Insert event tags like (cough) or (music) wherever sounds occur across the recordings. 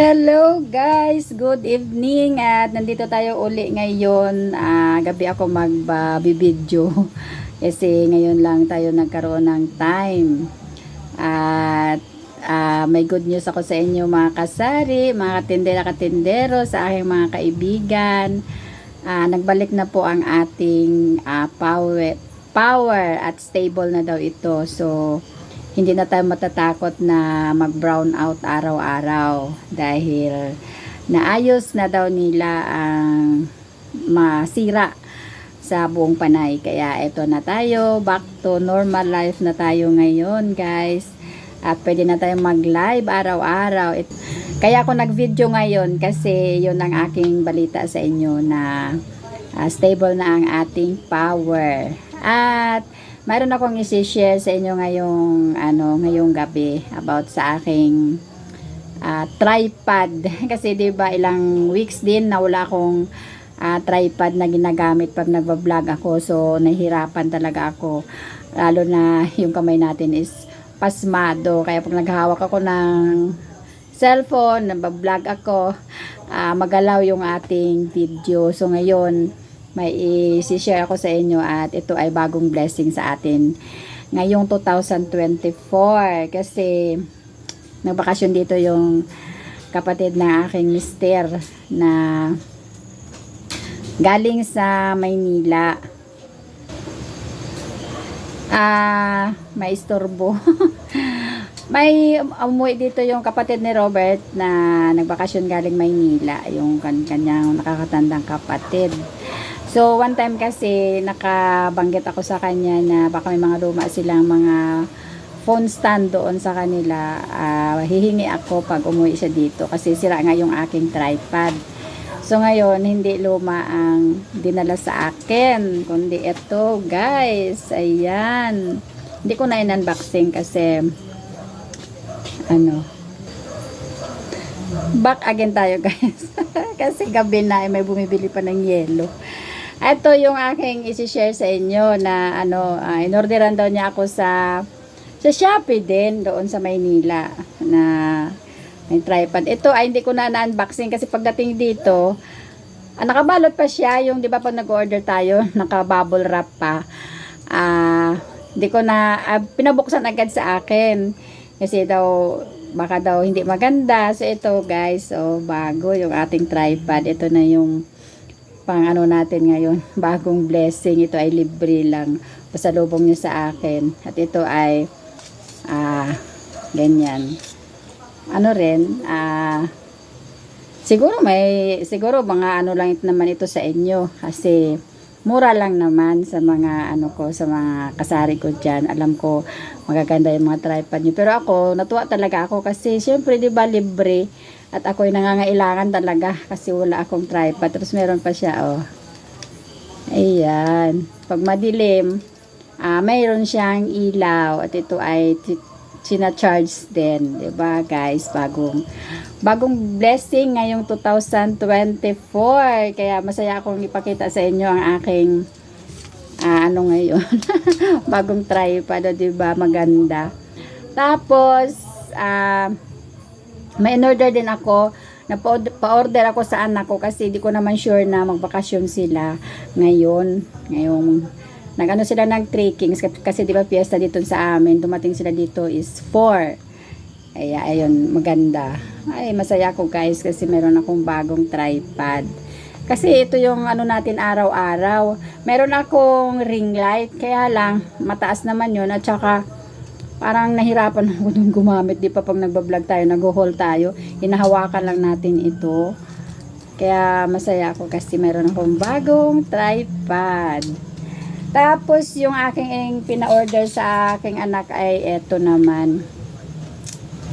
Hello guys, good evening at nandito tayo uli ngayon. Ah, gabi ako magbibideo (laughs) kasi ngayon lang tayo nagkaroon ng time. At ah, may good news ako sa inyo mga kasari, mga katindera-katindero, sa aking mga kaibigan. Ah, nagbalik na po ang ating ah, power, power at stable na daw ito. So, hindi na tayo matatakot na mag-brown out araw-araw dahil naayos na daw nila ang masira sa buong panay. Kaya eto na tayo, back to normal life na tayo ngayon guys. At pwede na tayo mag-live araw-araw. Kaya ako nag-video ngayon kasi yun ang aking balita sa inyo na ah, stable na ang ating power. At mayroon akong isi-share sa inyo ngayong ano ngayong gabi about sa aking ah, tripod. (laughs) Kasi 'di ba ilang weeks din na wala akong ah, tripod na ginagamit pag nagba-vlog ako. So nahihirapan talaga ako. Lalo na yung kamay natin is pasmado. Kaya pag naghahawak ako ng cellphone nagba-vlog ako ah, magalaw yung ating video. So ngayon may i-share ako sa inyo at ito ay bagong blessing sa atin ngayong 2024 kasi nagbakasyon dito yung kapatid ng aking mister na galing sa Maynila. Ah may istorbo. (laughs) May umuwi dito yung kapatid ni Robert na nagbakasyon galing Maynila yung kan kanyang nakakatandang kapatid So, one time kasi, nakabanggit ako sa kanya na baka may mga luma silang mga phone stand doon sa kanila. Ah, hihingi ako pag umuwi siya dito kasi sira nga yung aking tripod. So, ngayon, hindi luma ang dinala sa akin, kundi ito, guys. Ayan. Hindi ko na in-unboxing kasi, ano, back again tayo, (laughs) guys. kasi gabi na, eh, may bumibili pa ng yelo. Ito yung aking isi-share sa inyo na ano, uh, inorderan daw niya ako sa sa Shopee din doon sa Maynila na may tripod. Ito ay hindi ko na na-unboxing kasi pagdating dito, ah, nakabalot pa siya yung 'di ba pag nag-order tayo, (laughs) naka-bubble wrap pa. Ah, hindi ko na ah, pinabuksan agad sa akin kasi daw baka daw hindi maganda. So ito guys, so bago yung ating tripod. Ito na yung pang ano natin ngayon, (laughs) bagong blessing. Ito ay libre lang. Pasalubong niya sa akin. At ito ay ah ganyan. Ano rin, ah siguro may, siguro mga ano lang ito naman ito sa inyo. Kasi mura lang naman sa mga ano ko, sa mga kasari ko dyan. Alam ko magaganda yung mga tripod niyo. Pero ako, natuwa talaga ako kasi syempre di ba libre at ako'y nangangailangan talaga kasi wala akong tripod. Tapos meron pa siya, oh. Ayan. Pag madilim, ah mayroon siyang ilaw at ito ay sina-charge din, 'di ba guys? Bagong bagong blessing ngayong 2024. Kaya masaya akong ipakita sa inyo ang aking ah, ano ngayon. (laughs) bagong tripod, 'di ba? Maganda. Tapos ah may in-order din ako. Na pa-order ako sa anak ko kasi di ko naman sure na magbakasyon sila ngayon ngayong nagano sila ng trekking kasi di ba fiesta dito sa amin dumating sila dito is 4 ay ayun maganda. Ay masaya ako guys kasi meron akong bagong tripod. Kasi ito yung ano natin araw-araw. Meron akong ring light kaya lang mataas naman yun at saka parang nahirapan (laughs) ako nung gumamit. Di pa pag nagbablog tayo, nag-haul tayo, hinahawakan lang natin ito. Kaya masaya ako kasi meron akong bagong tripod. Tapos yung aking pina-order sa aking anak ay eto naman.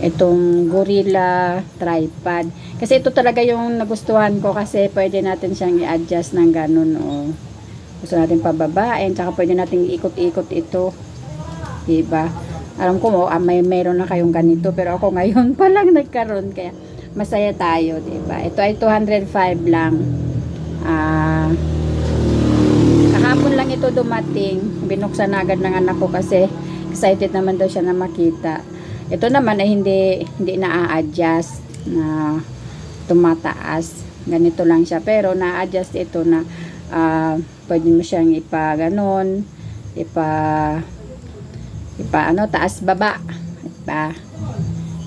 Itong Gorilla tripod. Kasi ito talaga yung nagustuhan ko kasi pwede natin siyang i-adjust ng ganun. O. Gusto natin pababain, tsaka pwede natin ikot-ikot ito. Diba? Alam ko mo, ah, may meron na kayong ganito pero ako ngayon (laughs) pa lang nagkaroon kaya masaya tayo, ba? Ito ay 205 lang. Ah kahapon lang ito dumating. Binuksan agad ng anak ko kasi excited naman daw siya na makita. Ito naman ay hindi hindi na-adjust na tumataas. Ganito lang siya. Pero na-adjust ito na ah, pwede mo siyang ipa ganon, ipa ipa ano, taas baba. Ipa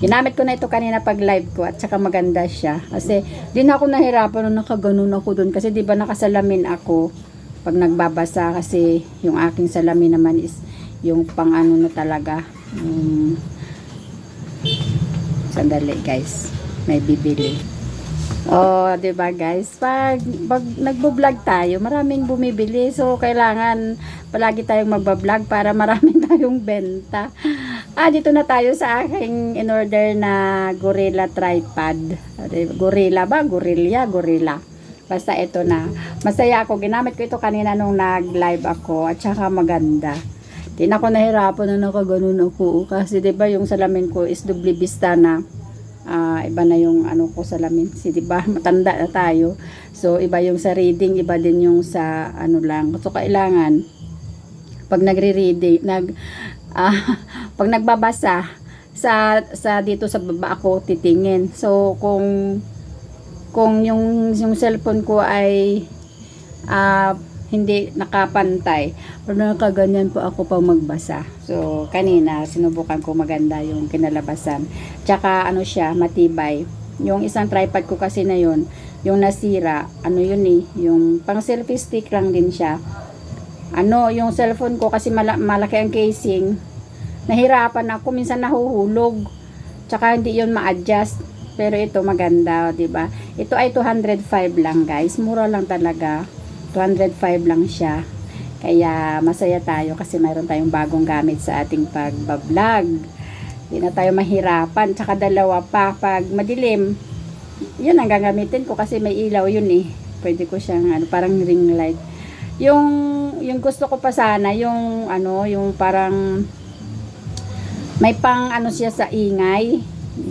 Ginamit ko na ito kanina pag live ko at saka maganda siya. Kasi di na ako nahirapan nung nakaganon ako dun. Kasi di ba nakasalamin ako pag nagbabasa kasi yung aking salamin naman is yung pang ano na talaga. Yung... Sandali guys. May bibili. Oh, 'di ba guys? Pag pag nagbo-vlog tayo, maraming bumibili. So kailangan palagi tayong magba-vlog para (laughs) marami tayong benta. Ah, dito na tayo sa aking in-order na Gorilla tripod. Gorilla ba? Gorilla, Gorilla. Basta ito na. Masaya ako. Ginamit ko ito kanina nung nag-live ako at saka maganda. Di na ako nahirapan na nakaganon ako. Kasi 'di ba yung salamin ko is double vista na ah, iba na yung ano ko salamin. Si 'di ba (laughs) matanda na tayo. So iba yung sa reading, iba din yung sa ano lang. So kailangan pag nagre-reading, nag (laughs) ah, pag nagbabasa sa sa dito sa baba ako titingin. So kung kung yung yung cellphone ko ay ah, hindi nakapantay pero nakaganyan po ako pag magbasa. So kanina sinubukan ko maganda yung kinalabasan. Tsaka ano siya matibay. Yung isang tripod ko kasi na yun, yung nasira, ano yun eh, yung pang selfie stick lang din siya. Ano, yung cellphone ko kasi mala- malaki ang casing, nahirapan ako, minsan nahuhulog. Tsaka hindi yun ma-adjust. Pero ito maganda, 'di ba? Ito ay 205 lang, guys. Mura lang talaga. 205 lang siya. Kaya masaya tayo kasi mayroon tayong bagong gamit sa ating pagbablog. Hindi na tayo mahirapan. Tsaka dalawa pa pag madilim. Yun ang gagamitin ko kasi may ilaw yun eh. Pwede ko siyang ano, parang ring light. Yung yung gusto ko pa sana yung ano, yung parang may pang ano siya sa ingay.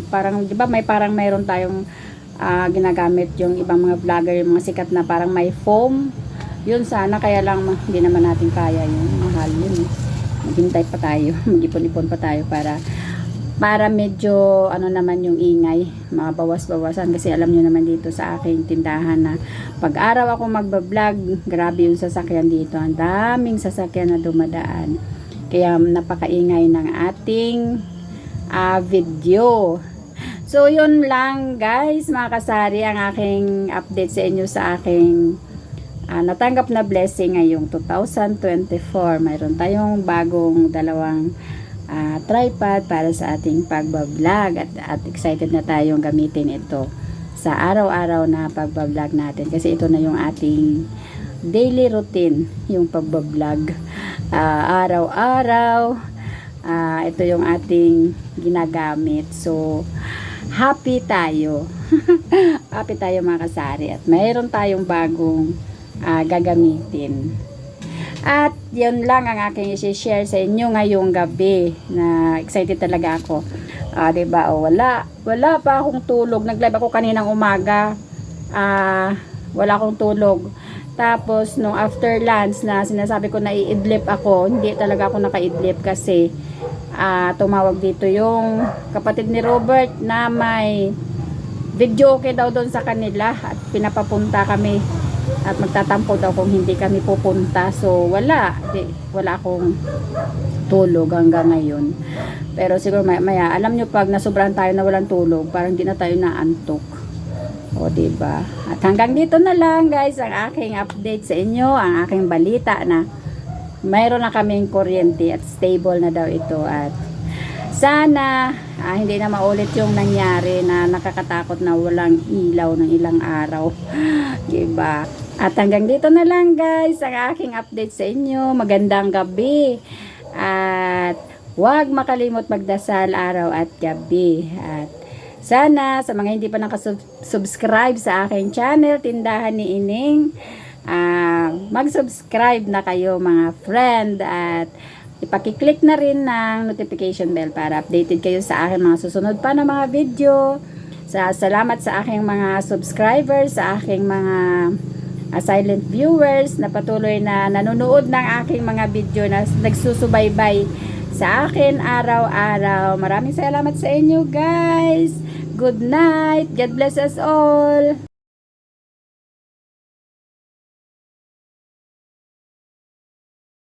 Parang 'di ba may parang mayroon tayong ah, ginagamit yung ibang mga vlogger, yung mga sikat na parang may foam. Yun sana kaya lang hindi naman natin kaya yun. Mahal yun. eh. Maghintay pa tayo, (laughs) mag-ipon-ipon pa tayo para para medyo ano naman yung ingay, mabawas-bawasan kasi alam nyo naman dito sa aking tindahan na pag araw ako magbablog, grabe yung sasakyan dito. Ang daming sasakyan na dumadaan. Kaya napakaingay ng ating ah, video. So, yun lang guys, mga kasari, ang aking update sa inyo sa aking ah, natanggap na blessing ngayong 2024. Mayroon tayong bagong dalawang ah, tripod para sa ating pagbablog at, at excited na tayong gamitin ito sa araw-araw na pagbablog natin kasi ito na yung ating daily routine yung pagbablog. Ah, araw-araw Ah, ito yung ating ginagamit. So happy tayo. (laughs) Happy tayo mga kasari. At mayroon tayong bagong ah, gagamitin at yun lang ang aking i-share sa inyo ngayong gabi na excited talaga ako. Ah, 'di ba? O wala, wala pa akong tulog. Nag-live ako kaninang umaga. Ah, wala akong tulog. Tapos nung after lunch na sinasabi ko na iidlip ako, hindi talaga ako nakaidlip kasi ah, tumawag dito yung kapatid ni Robert na may video okay daw doon sa kanila at pinapapunta kami at magtatampo daw kung hindi kami pupunta. So wala. Di, wala akong tulog hanggang ngayon. Pero siguro maya, maya alam nyo pag nasobrahan tayo na walang tulog parang di na tayo naantok. O diba? At hanggang dito na lang guys ang aking update sa inyo ang aking balita na mayroon na kaming kuryente at stable na daw ito. At sana ah, hindi na maulit yung nangyari na nakakatakot na walang ilaw ng ilang araw. (gasps) diba? At hanggang dito na lang guys ang aking update sa inyo. Magandang gabi. At huwag makalimot magdasal araw at gabi. At sana sa mga hindi pa nakasubscribe sa aking channel, Tindahan ni Ining, ah, mag-subscribe na kayo mga friend at ipakiclick na rin ng notification bell para updated kayo sa aking mga susunod pa na mga video. Sa salamat sa aking mga subscribers, sa aking mga ah, silent viewers na patuloy na nanonood ng aking mga video na nagsusubaybay sa akin araw-araw. Maraming salamat sa inyo guys. Good night. God bless us all.